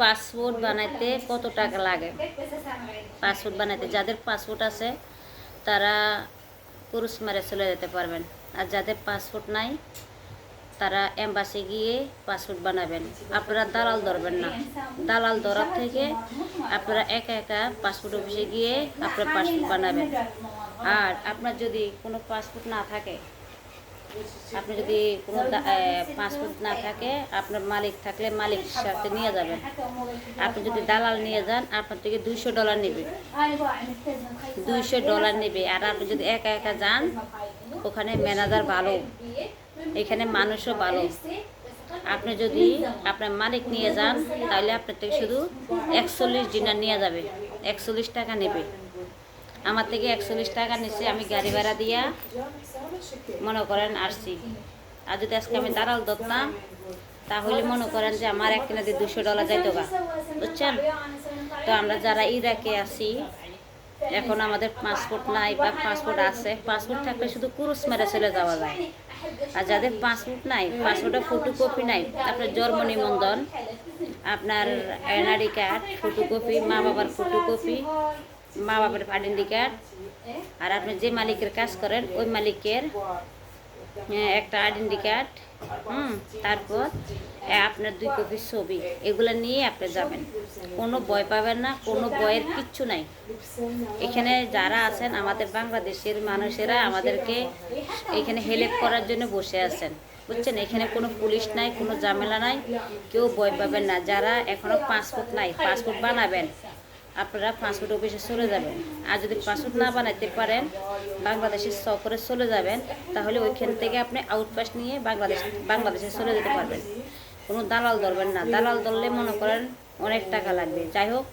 Passport বানাইতে কত টাকা লাগে? পাসপোর্ট বানাইতে, যাদের পাসপোর্ট আছে, তারা পুরুষ মারে চলে যেতে পারবেন। আর যাদের পাসপোর্ট নাই, তারা এম্বাসি গিয়ে পাসপোর্ট বানাবেন। আপনারা দালাল ধরবেন না। দালাল ধরার থেকে আপনারা একা একা পাসপোর্ট অফিসে গিয়ে আপনার পাসপোর্ট বানাবেন। আর আপনার যদি কোনো পাসপোর্ট না থাকে আপনি যদি কোনো পাসপোর্ট না থাকে, আপনার মালিক থাকলে মালিক সাথে নিয়ে যাবেন। আপনি যদি দালাল নিয়ে যান, আপনার থেকে দুইশো ডলার নেবে। দুইশো ডলার নেবে। আর আপনি যদি একা একা যান, ওখানে ম্যানেজার ভালো। এখানে মানুষও ভালো। আপনি যদি আপনার মালিক নিয়ে যান, তাহলে আপনার থেকে শুধু একচল্লিশ ডিনার নিয়ে যাবে। একচল্লিশ টাকা নেবে। আমার থেকে একচল্লিশ টাকা নিচ্ছে আমি গাড়ি ভাড়া দিয়া মনে করেন আসছি। আর যদি আজকে আমি দালাল ধরতাম, তাহলে মনে করেন যে আমার এক কিনা দিয়ে দুশো ডলার যাইতো গা। বুঝছেন? তো আমরা যারা ইরাকে আছি, এখন আমাদের পাসপোর্ট নাই বা পাসপোর্ট আছে, পাসপোর্ট থাকলে শুধু কুরুস মেরে চলে যাওয়া যায়। আর যাদের পাসপোর্ট নাই পাসপোর্টের ফটোকপি নাই আপনার জন্ম নিবন্ধন আপনার এনআরডি কার্ড ফটোকপি মা বাবার ফটোকপি মা বাবার আইডেন্টি কার্ড আর আপনি যে মালিকের কাজ করেন, ওই মালিকের একটা আইডেন্টি কার্ড হুম, তারপর আপনার দুই কপি ছবি, এগুলো নিয়ে আপনি যাবেন। কোনো ভয় পাবেন না, কোনো ভয়ের কিচ্ছু নাই। এখানে যারা আছেন, আমাদের বাংলাদেশের মানুষেরা আমাদেরকে এখানে হেল্প করার জন্য বসে আছেন। বুঝছেন? এখানে কোনো পুলিশ নাই, কোনো ঝামেলা নাই, কেউ ভয় পাবেন না। যারা এখনও পাসপোর্ট নাই পাসপোর্ট বানাবেন আপনারা পাসপোর্ট অফিসে চলে যাবেন। আর যদি পাসপোর্ট না বানাইতে পারেন, বাংলাদেশের সফরে চলে যাবেন, তাহলে ওইখান থেকে আপনি আউটপাস নিয়ে বাংলাদেশ, বাংলাদেশে চলে যেতে পারবেন। কোনো দালাল ধরবেন না। দালাল ধরলে মনে করেন অনেক টাকা লাগবে। যাই হোক,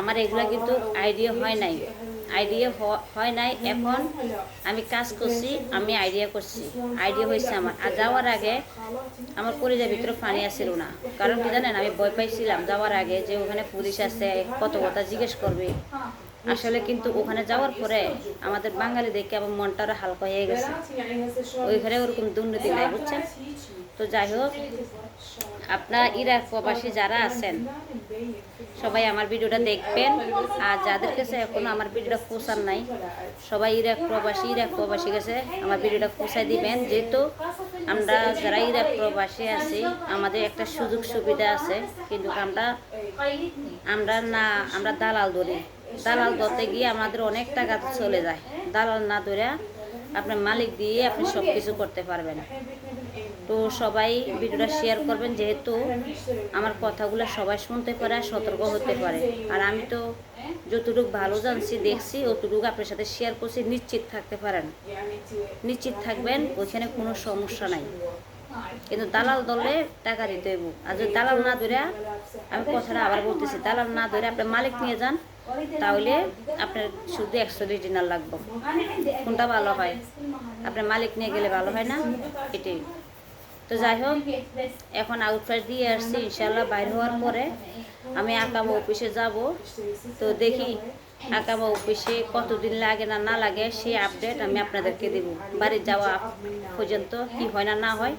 আমার এগুলো কিন্তু আইডিয়া হয় নাই। আইডিয়া হয় নাই, এখন আমি কাজ করছি, আমি আইডিয়া করছি। আইডিয়া হয়েছে আমার। আর যাওয়ার আগে আমার কলেজের ভিতরে পানি আসছিল না। কারণ কি জানেন, আমি ভয় পাইছিলাম। যাওয়ার আগে যে ওখানে পুলিশ আছে, কত কথা জিজ্ঞেস করবে। আসলে কিন্তু ওখানে যাওয়ার পরে আমাদের বাঙালি দেখে আমার মনটা আরও হালকা হয়ে গেছে। ওইখানে ওরকম দুর্নীতি নাই, বুঝছেন? তো যাই হোক, আপনার ইরাক প্রবাসী যারা আছেন, সবাই আমার ভিডিওটা দেখবেন। আর যাদের কাছে এখনও আমার ভিডিওটা পৌঁছান নাই, সবাই ইরাক প্রবাসী ইরাক প্রবাসী কাছে আমার ভিডিওটা পৌঁছায় দিবেন। যেহেতু আমরা যারা ইরাক প্রবাসী আছি, আমাদের একটা সুযোগ সুবিধা আছে। কিন্তু আমরা আমরা না, আমরা দালাল ধরি। দালাল ধরতে গিয়ে আমাদের অনেক টাকা চলে যায়। দালাল না ধরে আপনার মালিক দিয়ে আপনি সব কিছু করতে পারবেন। তো সবাই ভিডিওটা শেয়ার করবেন, যেহেতু আমার কথাগুলো সবাই শুনতে পারে আর সতর্ক হতে পারে। আর আমি তো যতটুকু ভালো জানছি, দেখছি, অতটুকু আপনার সাথে শেয়ার করছি, নিশ্চিত থাকতে পারেন। নিশ্চিত থাকবেন, ওইখানে কোনো সমস্যা নাই। কিন্তু দালাল দলে টাকা দিতে হইব। আর যদি দালাল না ধরে, আমি কথাটা আবার বলতেছি, দালাল না ধরে আপনার মালিক নিয়ে যান তাহলে আপনার শুধু একশো দুই ডিনার লাগবে। কোনটা ভালো হয়? আপনার মালিক নিয়ে গেলে ভালো হয় না? এটাই। তো যাই হোক, এখন আউটফাইট দিয়ে আসছি ইনশাল্লাহ বাইর হওয়ার পরে আমি আঁকাবো, অফিসে যাব। তো দেখি আকামা অফিসে কতদিন লাগে না না লাগে সেই আপডেট আমি আপনাদেরকে দেব। বাড়ি যাওয়া পর্যন্ত কি হয় না না হয়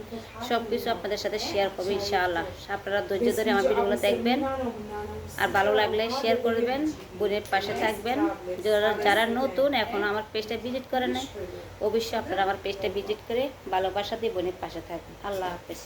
সব কিছু আপনাদের সাথে শেয়ার করব ইনশাআল্লাহ। আপনারা ধৈর্য ধরে আমার ভিডিওগুলো দেখবেন। আর ভালো লাগলে শেয়ার করবেন, বোনের পাশে থাকবেন। যারা যারা নতুন এখনও আমার পেজটা ভিজিট করে নেয় অবশ্যই আপনারা আমার পেজটা ভিজিট করে ভালোবাসা দিয়ে বোনের পাশে থাকবেন। আল্লাহ হাফেজ।